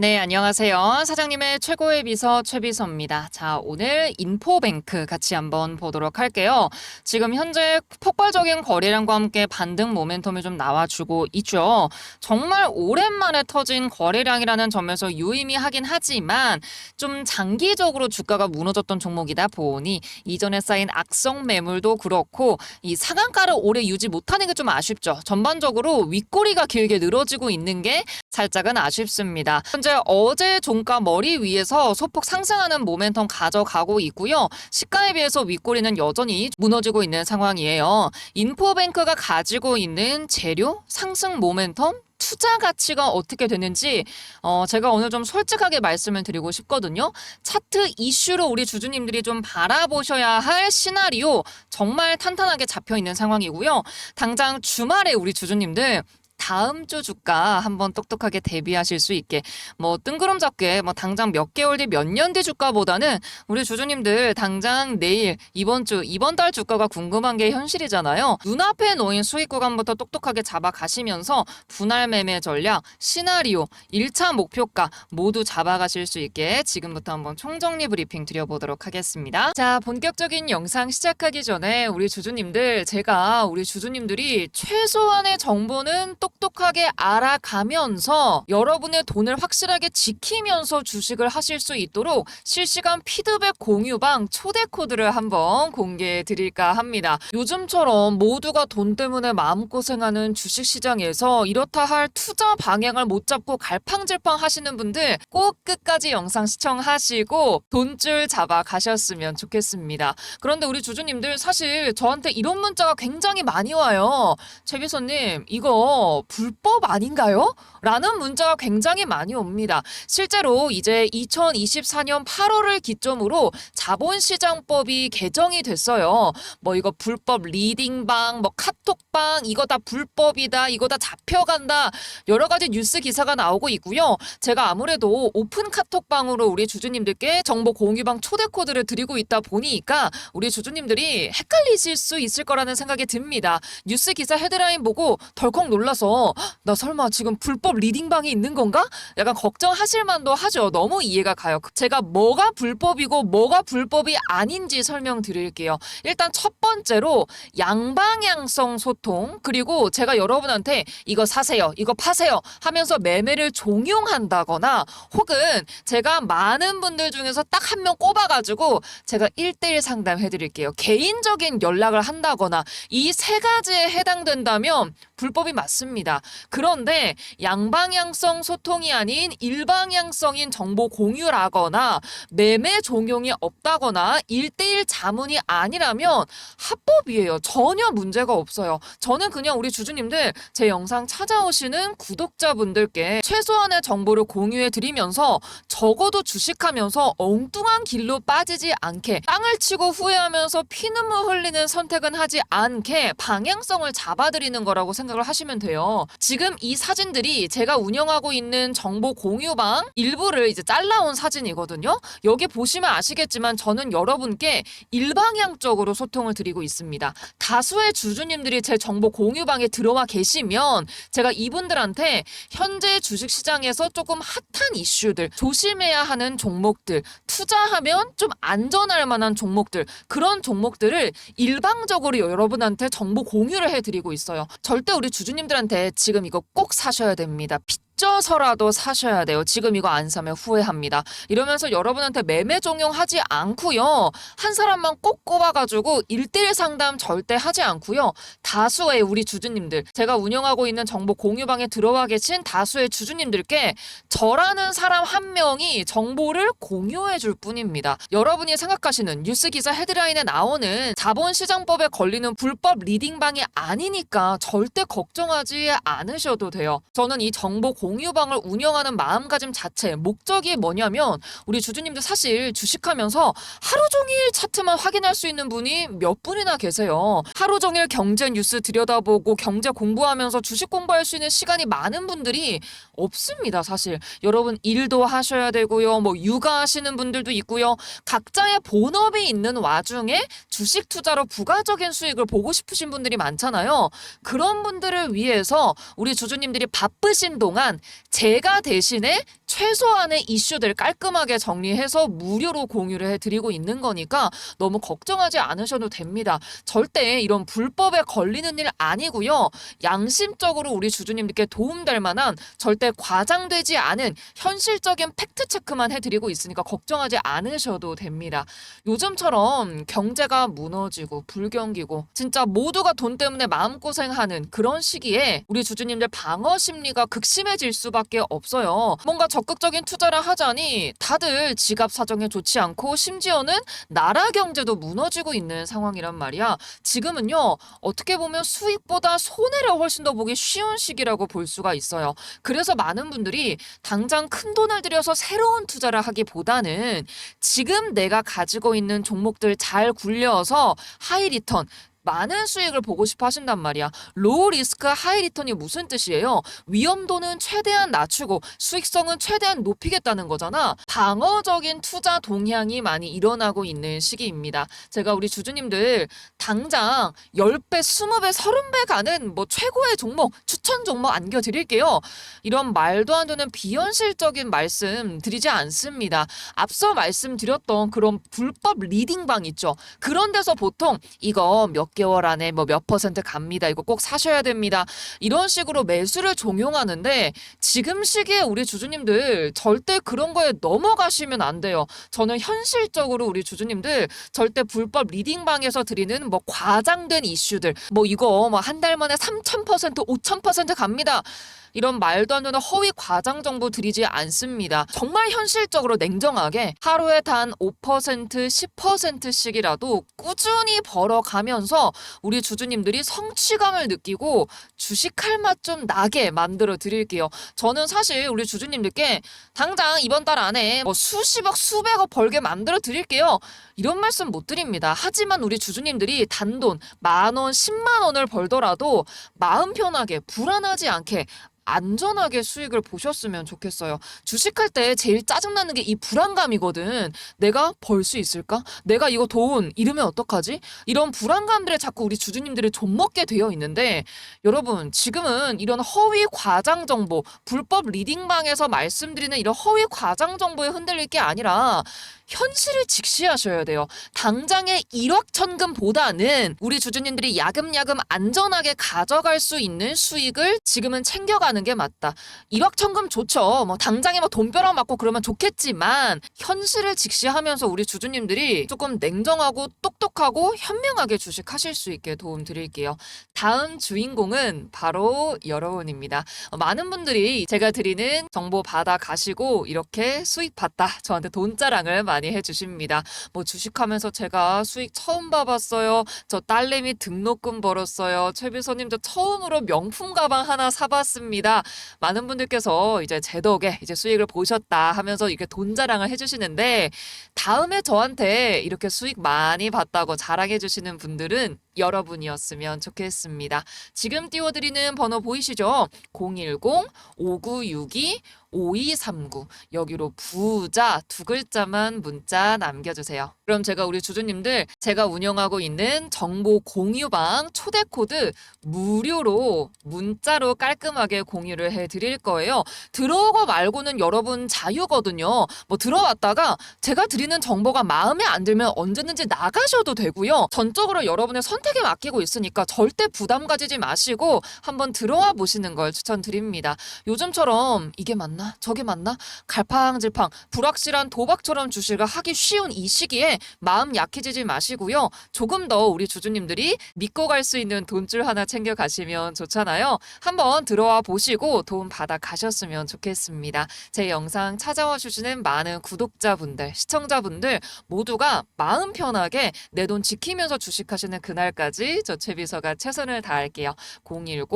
네, 안녕하세요. 사장님의 최고의 비서 최비서입니다. 자, 오늘 인포뱅크 같이 한번 보도록 할게요. 지금 현재 폭발적인 거래량과 함께 반등 모멘텀이 좀 나와주고 있죠. 정말 오랜만에 터진 거래량이라는 점에서 유의미하긴 하지만 좀 장기적으로 주가가 무너졌던 종목이다 보니 이전에 쌓인 악성 매물도 그렇고 이 상한가를 오래 유지 못하는 게 좀 아쉽죠. 전반적으로 윗꼬리가 길게 늘어지고 있는 게 살짝은 아쉽습니다. 현재 어제 종가 머리 위에서 소폭 상승하는 모멘텀 가져가고 있고요. 시가에 비해서 윗꼬리는 여전히 무너지고 있는 상황이에요. 인포뱅크가 가지고 있는 재료 상승 모멘텀 투자 가치가 어떻게 되는지 어 제가 오늘 좀 솔직하게 말씀을 드리고 싶거든요. 차트 이슈로 우리 주주님들이 좀 바라보셔야 할 시나리오 정말 탄탄하게 잡혀 있는 상황이고요. 당장 주말에 우리 주주님들 다음 주 주가 한번 똑똑하게 대비하실 수 있게 뭐 뜬구름 잡게 뭐 당장 몇 개월 뒤 몇 년 뒤 주가보다는 우리 주주님들 당장 내일 이번 주 이번 달 주가가 궁금한 게 현실이잖아요. 눈앞에 놓인 수익 구간부터 똑똑하게 잡아 가시면서 분할 매매 전략, 시나리오, 1차 목표가 모두 잡아 가실 수 있게 지금부터 한번 총정리 브리핑 드려보도록 하겠습니다. 자, 본격적인 영상 시작하기 전에 우리 주주님들 제가 우리 주주님들이 최소한의 정보는 똑 똑하게 알아가면서 여러분의 돈을 확실하게 지키면서 주식을 하실 수 있도록 실시간 피드백 공유방 초대 코드를 한번 공개해 드릴까 합니다. 요즘처럼 모두가 돈 때문에 마음고생하는 주식 시장에서 이렇다 할 투자 방향을 못 잡고 갈팡질팡 하시는 분들 꼭 끝까지 영상 시청하시고 돈줄 잡아 가셨으면 좋겠습니다. 그런데 우리 주주님들 사실 저한테 이런 문자가 굉장히 많이 와요. 최비서님, 이거 불법 아닌가요? 라는 문자가 굉장히 많이 옵니다. 실제로 이제 2024년 8월을 기점으로 자본시장법이 개정이 됐어요. 뭐 이거 불법 리딩방, 뭐 카톡방, 이거 다 불법이다, 이거 다 잡혀간다, 여러 가지 뉴스 기사가 나오고 있고요. 제가 아무래도 오픈 카톡방으로 우리 주주님들께 정보 공유방 초대 코드를 드리고 있다 보니까 우리 주주님들이 헷갈리실 수 있을 거라는 생각이 듭니다. 뉴스 기사 헤드라인 보고 덜컥 놀라서 " 헉, 나 설마 지금 불법 리딩방이 있는 건가? 약간 걱정하실 만도 하죠. 너무 이해가 가요. 제가 뭐가 불법이고 뭐가 불법이 아닌지 설명드릴게요. 일단 첫 번째로 양방향성 소통 그리고 제가 여러분한테 이거 사세요, 이거 파세요 하면서 매매를 종용한다거나 혹은 제가 많은 분들 중에서 딱 한 명 꼽아가지고 제가 1대1 상담해드릴게요. 개인적인 연락을 한다거나 이 세 가지에 해당된다면 불법이 맞습니다. 그런데 양방향성 소통이 아닌 일방향성인 정보 공유라거나 매매 종용이 없다거나 1대1 자문이 아니라면 합법이에요. 전혀 문제가 없어요. 저는 그냥 우리 주주님들 제 영상 찾아오시는 구독자분들께 최소한의 정보를 공유해 드리면서 적어도 주식하면서 엉뚱한 길로 빠지지 않게 땅을 치고 후회하면서 피눈물 흘리는 선택은 하지 않게 방향성을 잡아드리는 거라고 생각을 하시면 돼요. 지금 이 사진들이 제가 운영하고 있는 정보 공유방 일부를 이제 잘라온 사진이거든요. 여기 보시면 아시겠지만 저는 여러분께 일방향적으로 소통을 드리고 있습니다. 다수의 주주님들이 제 정보 공유방에 들어와 계시면 제가 이분들한테 현재 주식시장에서 조금 핫한 이슈들, 조심해야 하는 종목들, 투자하면 좀 안전할 만한 종목들, 그런 종목들을 일방적으로 여러분한테 정보 공유를 해드리고 있어요. 절대 우리 주주님들한테 지금 이거 꼭 사셔야 됩니다. 빚져서라도 사셔야 돼요. 지금 이거 안 사면 후회합니다. 이러면서 여러분한테 매매 종용하지 않고요. 한 사람만 꼭 꼽아가지고 1대1 상담 절대 하지 않고요. 다수의 우리 주주님들, 제가 운영하고 있는 정보 공유방에 들어와 계신 다수의 주주님들께 저라는 사람 한 명이 정보를 공유해 줄 뿐입니다. 여러분이 생각하시는 뉴스 기사 헤드라인에 나오는 자본시장법에 걸리는 불법 리딩방이 아니니까 절대 걱정하지 않으셔도 돼요. 저는 이 정보 공유 방을 운영하는 마음가짐 자체, 목적이 뭐냐면 우리 주주님들 사실 주식하면서 하루 종일 차트만 확인할 수 있는 분이 몇 분이나 계세요. 하루 종일 경제 뉴스 들여다보고 경제 공부하면서 주식 공부할 수 있는 시간이 많은 분들이 없습니다, 사실. 여러분 일도 하셔야 되고요. 뭐 육아하시는 분들도 있고요. 각자의 본업이 있는 와중에 주식 투자로 부가적인 수익을 보고 싶으신 분들이 많잖아요. 그런 분들을 위해서 우리 주주님들이 바쁘신 동안 제가 대신에 최소한의 이슈들 깔끔하게 정리해서 무료로 공유를 해드리고 있는 거니까 너무 걱정하지 않으셔도 됩니다. 절대 이런 불법에 걸리는 일 아니고요. 양심적으로 우리 주주님들께 도움될 만한 절대 과장되지 않은 현실적인 팩트 체크만 해드리고 있으니까 걱정하지 않으셔도 됩니다. 요즘처럼 경제가 무너지고 불경기고 진짜 모두가 돈 때문에 마음고생하는 그런 시기에 우리 주주님들 방어 심리가 극심해질 수밖에 없어요. 뭔가 적극적인 투자를 하자니 다들 지갑 사정에 좋지 않고 심지어는 나라 경제도 무너지고 있는 상황이란 말이야. 지금은요, 어떻게 보면 수익보다 손해를 훨씬 더 보기 쉬운 시기라고 볼 수가 있어요. 그래서 많은 분들이 당장 큰 돈을 들여서 새로운 투자를 하기보다는 지금 내가 가지고 있는 종목들 잘 굴려서 하이 리턴 많은 수익을 보고 싶어 하신단 말이야. 로우 리스크 하이 리턴이 무슨 뜻이에요? 위험도는 최대한 낮추고 수익성은 최대한 높이겠다는 거잖아. 방어적인 투자 동향이 많이 일어나고 있는 시기입니다. 제가 우리 주주님들 당장 10배, 20배, 30배 가는 뭐 최고의 종목, 추천 종목 안겨 드릴게요. 이런 말도 안 되는 비현실적인 말씀 드리지 않습니다. 앞서 말씀드렸던 그런 불법 리딩방 있죠. 그런 데서 보통 이거 몇 개월 안에 뭐 몇 퍼센트 갑니다. 이거 꼭 사셔야 됩니다. 이런 식으로 매수를 종용하는데 지금 시기에 우리 주주님들 절대 그런 거에 넘어가시면 안 돼요. 저는 현실적으로 우리 주주님들 절대 불법 리딩방에서 드리는 뭐 과장된 이슈들 뭐 이거 뭐 한 달 만에 3,000% 5,000% 갑니다. 이런 말도 안 되는 허위 과장 정보 드리지 않습니다. 정말 현실적으로 냉정하게 하루에 단 5% 10%씩이라도 꾸준히 벌어가면서 우리 주주님들이 성취감을 느끼고 주식할 맛 좀 나게 만들어 드릴게요. 저는 사실 우리 주주님들께 당장 이번 달 안에 뭐 수십억 수백억 벌게 만들어 드릴게요. 이런 말씀 못 드립니다. 하지만 우리 주주님들이 단돈 만 원, 10만 원을 벌더라도 마음 편하게 불안하지 않게 안전하게 수익을 보셨으면 좋겠어요. 주식할 때 제일 짜증나는 게 이 불안감이거든. 내가 벌 수 있을까? 내가 이거 돈 잃으면 어떡하지? 이런 불안감들에 자꾸 우리 주주님들이 좀먹게 되어 있는데 여러분 지금은 이런 허위 과장 정보, 불법 리딩방에서 말씀드리는 이런 허위 과장 정보에 흔들릴 게 아니라 현실을 직시하셔야 돼요. 당장의 1억 천금보다는 우리 주주님들이 야금야금 안전하게 가져갈 수 있는 수익을 지금은 챙겨가는 게 맞다. 1억 천금 좋죠. 뭐 당장에 뭐 돈벼락 맞고 그러면 좋겠지만 현실을 직시하면서 우리 주주님들이 조금 냉정하고 똑똑하고 현명하게 주식하실 수 있게 도움 드릴게요. 다음 주인공은 바로 여러분입니다. 어, 많은 분들이 제가 드리는 정보 받아 가시고 이렇게 수익 봤다. 저한테 돈 자랑을 많이 해주십니다. 뭐 주식하면서 제가 수익 처음 봐봤어요. 저 딸내미 등록금 벌었어요. 최비서님 저 처음으로 명품 가방 하나 사봤습니다. 많은 분들께서 이제 제 덕에 이제 수익을 보셨다 하면서 이렇게 돈 자랑을 해주시는데 다음에 저한테 이렇게 수익 많이 봤다고 자랑해 주시는 분들은 여러분이었으면 좋겠습니다. 지금 띄워드리는 번호 보이시죠? 010-5962-5239 여기로 부자 두 글자만 문자 남겨주세요. 그럼 제가 우리 주주님들 제가 운영하고 있는 정보 공유방 초대 코드 무료로 문자로 깔끔하게 공유를 해드릴 거예요. 들어오고 말고는 여러분 자유거든요. 뭐 들어왔다가 제가 드리는 정보가 마음에 안 들면 언제든지 나가셔도 되고요. 전적으로 여러분의 선택에 맡기고 있으니까 절대 부담 가지지 마시고 한번 들어와 보시는 걸 추천드립니다. 요즘처럼 이게 맞나? 저게 맞나? 갈팡질팡 불확실한 도박처럼 주식을 하기 쉬운 이 시기에 마음 약해지지 마시고요. 조금 더 우리 주주님들이 믿고 갈 수 있는 돈줄 하나 챙겨 가시면 좋잖아요. 한번 들어와 보시고 도움 받아 가셨으면 좋겠습니다. 제 영상 찾아와 주시는 많은 구독자분들, 시청자분들 모두가 마음 편하게 내 돈 지키면서 주식하시는 그날까지 저 최비서가 최선을 다할게요. 010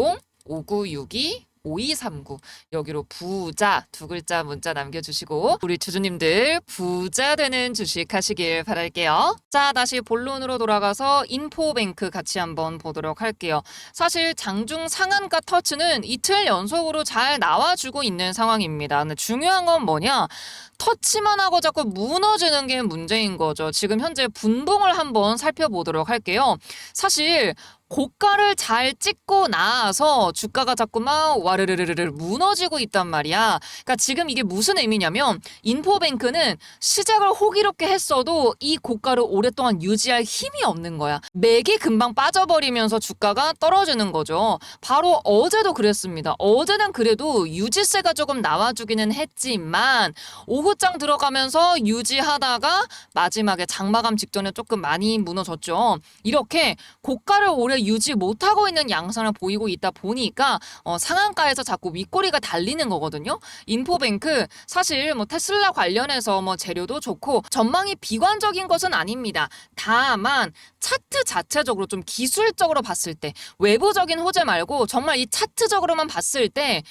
5962 5239 여기로 부자 두 글자 문자 남겨주시고 우리 주주님들 부자 되는 주식 하시길 바랄게요. 자 다시 본론으로 돌아가서 인포뱅크 같이 한번 보도록 할게요. 사실 장중 상한가 터치는 이틀 연속으로 잘 나와주고 있는 상황입니다. 근데 중요한 건 뭐냐? 터치만 하고 자꾸 무너지는 게 문제인 거죠. 지금 현재 분봉을 한번 살펴보도록 할게요. 사실 고가를 잘 찍고 나서 주가가 자꾸만 와르르르르 무너지고 있단 말이야. 그러니까 지금 이게 무슨 의미냐면 인포뱅크는 시작을 호기롭게 했어도 이 고가를 오랫동안 유지할 힘이 없는 거야. 맥이 금방 빠져버리면서 주가가 떨어지는 거죠. 바로 어제도 그랬습니다. 어제는 그래도 유지세가 조금 나와주기는 했지만 오후장 들어가면서 유지하다가 마지막에 장마감 직전에 조금 많이 무너졌죠. 이렇게 고가를 오래 유지 못하고 있는 양상을 보이고 있다 보니까 어, 상한가에서 자꾸 윗꼬리가 달리는 거거든요. 인포뱅크 사실 뭐 테슬라 관련해서 뭐 재료도 좋고 전망이 비관적인 것은 아닙니다. 다만 차트 자체적으로 좀 기술적으로 봤을 때 외부적인 호재 말고 정말 이 차트적으로만 봤을 때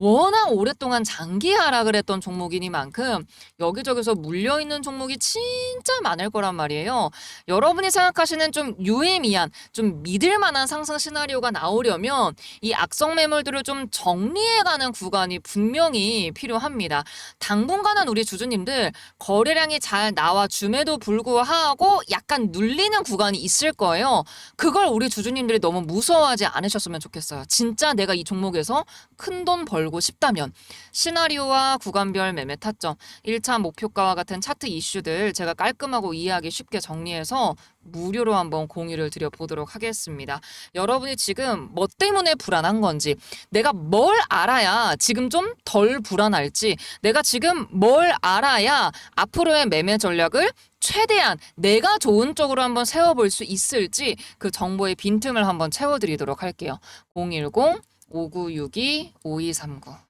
워낙 오랫동안 장기 하락을 했던 종목이니만큼 여기저기서 물려있는 종목이 진짜 많을 거란 말이에요. 여러분이 생각하시는 좀 유의미한, 좀 믿을만한 상승 시나리오가 나오려면 이 악성 매물들을 좀 정리해가는 구간이 분명히 필요합니다. 당분간은 우리 주주님들 거래량이 잘 나와줌에도 불구하고 약간 눌리는 구간이 있을 거예요. 그걸 우리 주주님들이 너무 무서워하지 않으셨으면 좋겠어요. 진짜 내가 이 종목에서 큰 돈 벌고 싶다면 시나리오와 구간별 매매 타점, 1차 목표가와 같은 차트 이슈들 제가 깔끔하고 이해하기 쉽게 정리해서 무료로 한번 공유를 드려보도록 하겠습니다. 여러분이 지금 뭐 때문에 불안한 건지, 내가 뭘 알아야 지금 좀 덜 불안할지, 내가 지금 뭘 알아야 앞으로의 매매 전략을 최대한 내가 좋은 쪽으로 한번 세워볼 수 있을지 그 정보의 빈틈을 한번 채워드리도록 할게요. 010 5962-5239